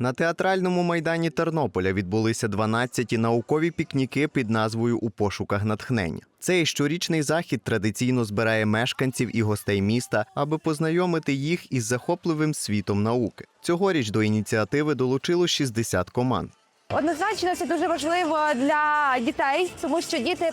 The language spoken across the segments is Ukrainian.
На театральному майдані Тернополя відбулися 12 наукові пікніки під назвою У пошуках натхнення. Цей щорічний захід традиційно збирає мешканців і гостей міста, аби познайомити їх із захопливим світом науки. Цьогоріч до ініціативи долучило 60 команд. Однозначно це дуже важливо для дітей, тому що діти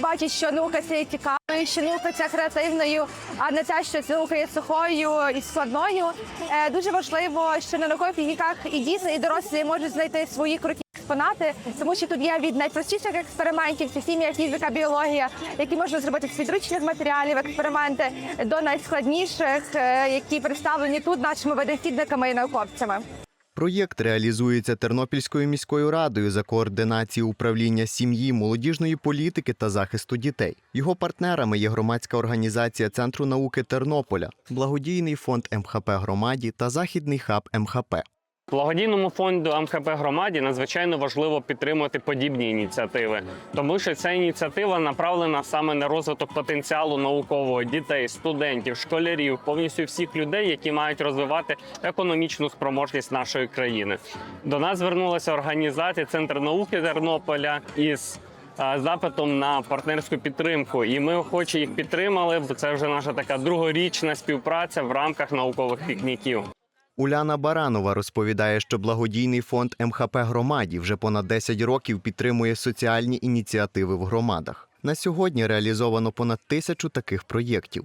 бачать, що наука це є наука це креативною, а не те, що наука є сухою і складною. Е, Дуже важливо, що на наукових пікніках і діти, і дорослі можуть знайти свої круті експонати, тому що тут є від найпростіших експериментів, це хімія, фізика, біологія, які можна зробити з підручних матеріалів, експерименти, до найскладніших, е, які представлені тут нашими видослідниками і науковцями. Проєкт реалізується Тернопільською міською радою за координації управління сім'ї, молодіжної політики та захисту дітей. Його партнерами є громадська організація Центру науки Тернополя, благодійний фонд МХП громаді та західний хаб МХП. Благодійному фонду МХП громаді надзвичайно важливо підтримувати подібні ініціативи, тому що ця ініціатива направлена саме на розвиток потенціалу наукового дітей, студентів, школярів, повністю всіх людей, які мають розвивати економічну спроможність нашої країни. До нас звернулася організація Центр науки Тернополя із запитом на партнерську підтримку, і ми охоче їх підтримали. Бо це вже наша така другорічна співпраця в рамках наукових пікніків. Уляна Баранова розповідає, що благодійний фонд МХП громаді вже понад 10 років підтримує соціальні ініціативи в громадах. На сьогодні реалізовано понад тисячу таких проєктів.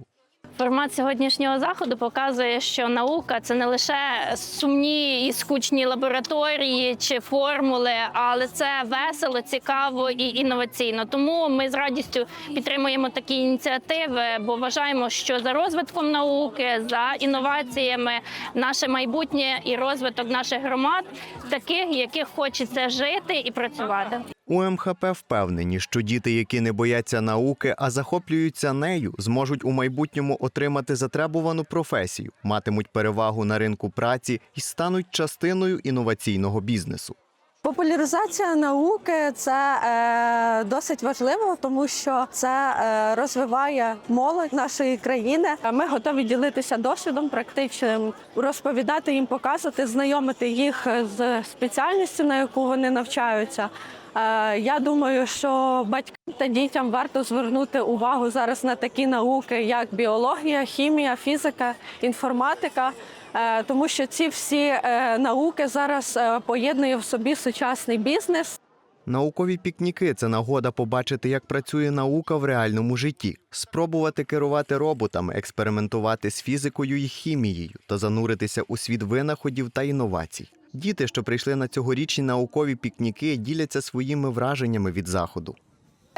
Формат сьогоднішнього заходу показує, що наука це не лише сумні і скучні лабораторії чи формули, але це весело, цікаво і інноваційно. Тому ми з радістю підтримуємо такі ініціативи, бо вважаємо, що за розвитком науки, за інноваціями, наше майбутнє і розвиток наших громад, таких, яких хочеться жити і працювати. У МХП впевнені, що діти, які не бояться науки, а захоплюються нею, зможуть у майбутньому отримати затребувану професію, матимуть перевагу на ринку праці і стануть частиною інноваційного бізнесу. Популяризація науки це е, досить важливо, тому що це е, розвиває молодь нашої країни. Ми готові ділитися досвідом практичним, розповідати їм, показувати, знайомити їх з спеціальністю, на яку вони навчаються. Е, я думаю, що батькам та дітям варто звернути увагу зараз на такі науки, як біологія, хімія, фізика, інформатика. Е, тому що ці всі е, науки зараз поєднує в собі сучасний бізнес. Наукові пікніки це нагода побачити, як працює наука в реальному житті, спробувати керувати роботами, експериментувати з фізикою і хімією та зануритися у світ винаходів та інновацій. Діти, що прийшли на цьогорічні наукові пікніки, діляться своїми враженнями від заходу.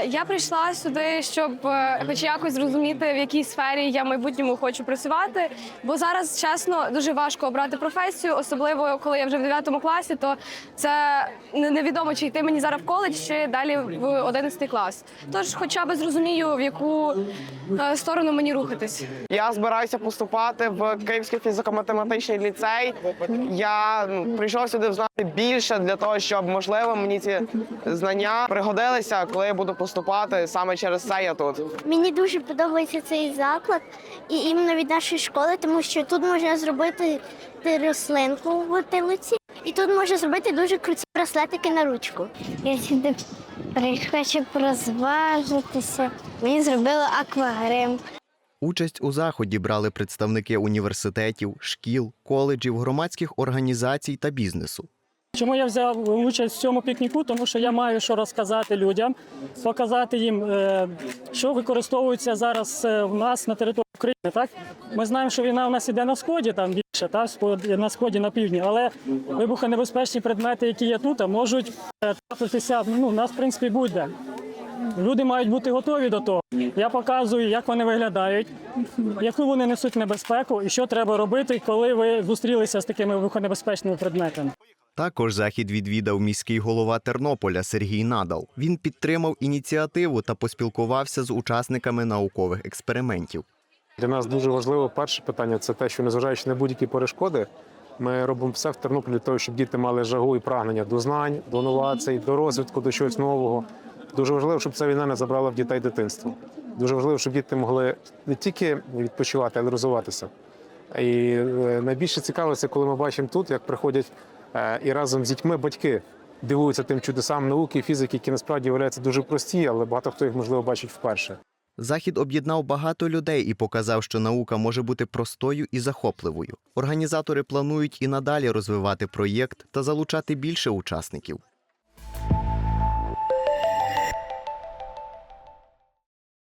Я прийшла сюди, щоб е, хоч якось зрозуміти, в якій сфері я в майбутньому хочу працювати. Бо зараз, чесно, дуже важко обрати професію, особливо коли я вже в 9 класі, то це невідомо, чи йти мені зараз в коледж, чи далі в 11 клас. Тож, хоча б зрозумію, в яку е, сторону мені рухатись. Я збираюся поступати в Київський фізико-математичний ліцей. Я прийшов сюди знати більше для того, щоб можливо мені ці знання пригодилися, коли я буду поступати. Саме через це я тут. Мені дуже подобається цей заклад і іменно від нашої школи, тому що тут можна зробити рослинку в бутилиці, і тут можна зробити дуже круті браслетики на ручку. Я сюди прийшла, щоб розважитися. Мені зробили аквагрим. Участь у заході брали представники університетів, шкіл, коледжів, громадських організацій та бізнесу. Чому я взяв участь в цьому пікніку? Тому що я маю що розказати людям, показати їм, е, що використовується зараз е, в нас на території України. Так ми знаємо, що війна у нас іде на сході, там більше та на сході, на півдні, але вибухонебезпечні предмети, які є тут, можуть е, трапитися. Ну, нас в принципі буде. Люди мають бути готові до того. Я показую, як вони виглядають, яку вони несуть небезпеку, і що треба робити, коли ви зустрілися з такими вибухонебезпечними предметами. Також захід відвідав міський голова Тернополя Сергій Надал. Він підтримав ініціативу та поспілкувався з учасниками наукових експериментів. Для нас дуже важливо перше питання це те, що незважаючи на будь-які перешкоди, ми робимо все в Тернополі для того, щоб діти мали жагу і прагнення до знань, до новацій, до розвитку, до чогось нового. Дуже важливо, щоб ця війна не забрала в дітей дитинство. Дуже важливо, щоб діти могли не тільки відпочивати, але й розвиватися. І е, найбільше цікаво, це коли ми бачимо тут, як приходять і разом з дітьми батьки дивуються тим чудесам науки і фізики, які насправді являються дуже прості, але багато хто їх можливо бачить вперше. Захід об'єднав багато людей і показав, що наука може бути простою і захопливою. Організатори планують і надалі розвивати проєкт та залучати більше учасників.